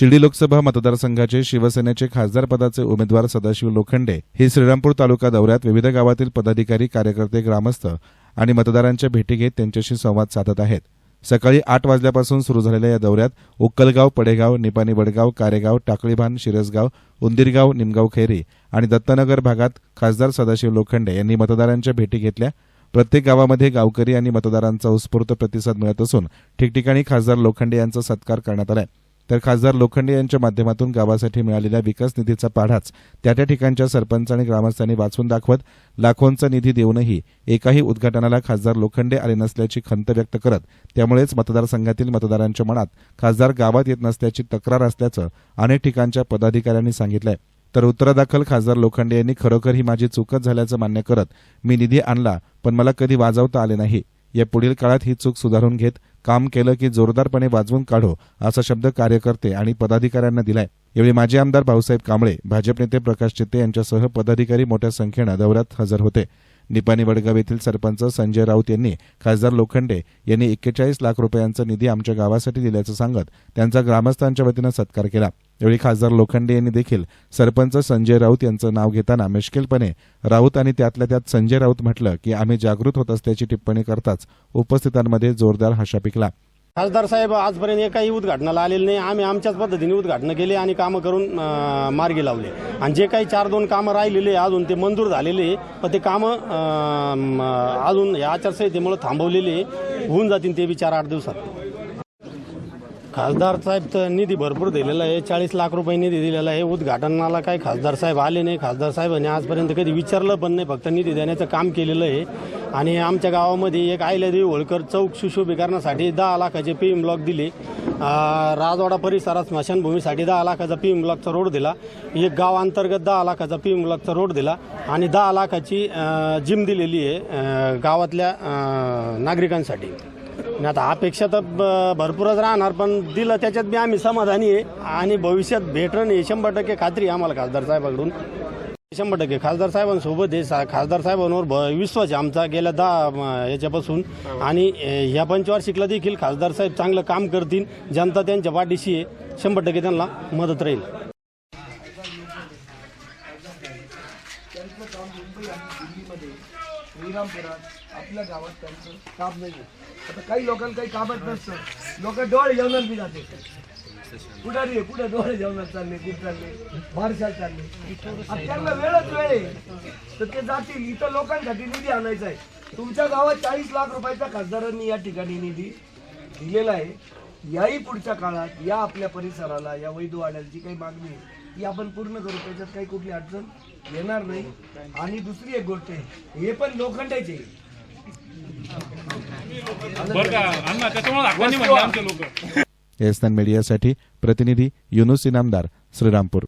शिर्डी लोकसभा मतदारसंघाचे शिवसेनेचे खासदार पदाचे उमेदवार सदाशिव लोखंडे हे श्रीरामपूर तालुका दौऱ्यात विविध गावातील पदाधिकारी कार्यकर्ते ग्रामस्थ आणि मतदारांच्या भेटी घेत त्यांच्याशी संवाद साधत आहेत. सकाळी आठ वाजल्यापासून सुरू झालेल्या या दौऱ्यात उक्कलगाव पडेगाव निपाणी वडगाव कारेगाव टाकळीभान शिरसगाव उंदीरगाव निमगाव खैरी आणि दत्तनगर भागात खासदार सदाशिव लोखंडे यांनी मतदारांच्या भेटी घेतल्या. प्रत्येक गावामध्ये गावकरी आणि मतदारांचा उत्स्फूर्त प्रतिसाद मिळत असून ठिकठिकाणी खासदार लोखंडे यांचा सत्कार करण्यात आलाय. तर खासदार लोखंडे यांच्या माध्यमातून गावासाठी मिळालेल्या विकास निधीचा पाढाच त्या त्या ठिकाणच्या सरपंच आणि ग्रामस्थांनी वाचून दाखवत लाखोंचा निधी देऊनही एकाही उद्घाटनाला खासदार लोखंडे आले नसल्याची खंत व्यक्त करत त्यामुळेच मतदारसंघातील मतदारांच्या मनात खासदार गावात येत नसल्याची तक्रार असल्याचं अनेक ठिकाणच्या पदाधिकाऱ्यांनी सांगितलंय. तर उत्तरादाखल खासदार लोखंडे यांनी खरोखर ही माझी चूकच झाल्याचं मान्य करत मी निधी आणला पण मला कधी वाजवता आले नाही. या पुढील काळात ही चूक सुधारून घेत काम केलं की जोरदारपणे वाजवून काढो असा शब्द कार्यकर्ते आणि पदाधिकाऱ्यांना दिलाय. यावेळी माजी आमदार भाऊसाहेब कांबळे भाजप नेते प्रकाश चित्ते यांच्यासह पदाधिकारी मोठ्या संख्येनं दौऱ्यात हजर होते. निपाणी वडगाव येथील सरपंच संजय राऊत यांनी खासदार लोखंडे यांनी एक्केचाळीस लाख रुपयांचा निधी आमच्या गावासाठी दिल्याचं सांगत त्यांचा ग्रामस्थांच्या वतीनं सत्कार केला. यावेळी खासदार लोखंडे यांनी देखील सरपंच संजय राऊत यांचं नाव घेताना मिश्किलपणे राऊत आणि त्यातल्या त्यात संजय राऊत म्हटलं की आम्ही जागृत होत असल्याची टिप्पणी करताच उपस्थितांमध्ये जोरदार हशा पिकला. खासदार साहेब आजपर्यंत एकाही उद्घाटनाला आलेले नाही. आम्ही आमच्याच पद्धतीने उद्घाटनं केले आणि कामं करून मार्गी लावले. आणि जे काही चार दोन कामं राहिलेले अजून ते मंजूर झालेले पण ते कामं अजून या आचारसंहितेमुळे थांबवलेले होऊन जातील ते बी चार आठ दिवसात. खासदार साहेब तर निधी भरपूर दिलेला आहे. चाळीस लाख रुपये निधी दिलेला आहे. उद्घाटनाला काही खासदार साहेब आले नाही. खासदार साहेबांनी आजपर्यंत कधी विचारलं पण नाही. फक्त निधी देण्याचं काम केलेलं आहे. आणि आमच्या गावामध्ये एक आयल्यादेवी होळकर चौक सुशोभीकरणासाठी दहा लाखाचे पी एम ब्लॉक दिले. राजवाडा परिसरात स्मशानभूमीसाठी दहा लाखाचा पी एम ब्लॉकचा रोड दिला. एक गाव अंतर्गत दहा लाखाचा पी एम ब्लॉकचा रोड दिला. आणि दहा लाखाची जिम दिलेली आहे गावातल्या नागरिकांसाठी. नाही आता अपेक्षा तर भरपूरच राहणार पण दिलं त्याच्यात बी आम्ही समाधानी आहे. आणि भविष्यात भेटणं हे शंभर टक्के खात्री आहे आम्हाला खासदार साहेबाकडून. शंभर टक्के खासदार साहेबांसोबत आहे. सा- खासदार साहेबांवर भ- विश्वास आहे आमचा गेल्या दहा याच्यापासून. आणि ह्या पंचवार्षिकला देखील खासदार साहेब चांगलं काम करतील. जनता त्यांच्या पाठीशी आहे. शंभर टक्के त्यांना मदत राहील. श्रीरामपुरात आपल्या गावात त्यांचं काम नाही आता काही लोकांना काही कामच नसतं. लोक डोळे जेवणात बी जाते. कुठं रे कुठं डोळे जेवणात चालले कुठं चालले? बारशात चालले. आता त्यांना वेळच वेळ आहे. तर ते जातील. इथं लोकांसाठी निधी आणायचा आहे. तुमच्या गावात चाळीस लाख रुपयाचा खासदारांनी या ठिकाणी निधी दिलेला आहे. याही पुढच्या काळात या आपल्या परिसराला या वैधवाड्यांची काही मागणी आहे, ती आपण पूर्ण करू. त्याच्यात काही कुठली अडचण येणार नाही. आणि दुसरी एक गोष्ट आहे हे पण लोखंडाचे बरं का अण्णा त्याच्यामुळे दाखवा नाही म्हणले आमचे लोक. एस मीडियासाठी प्रतिनिधी युनुस इनामदार श्रीरामपूर.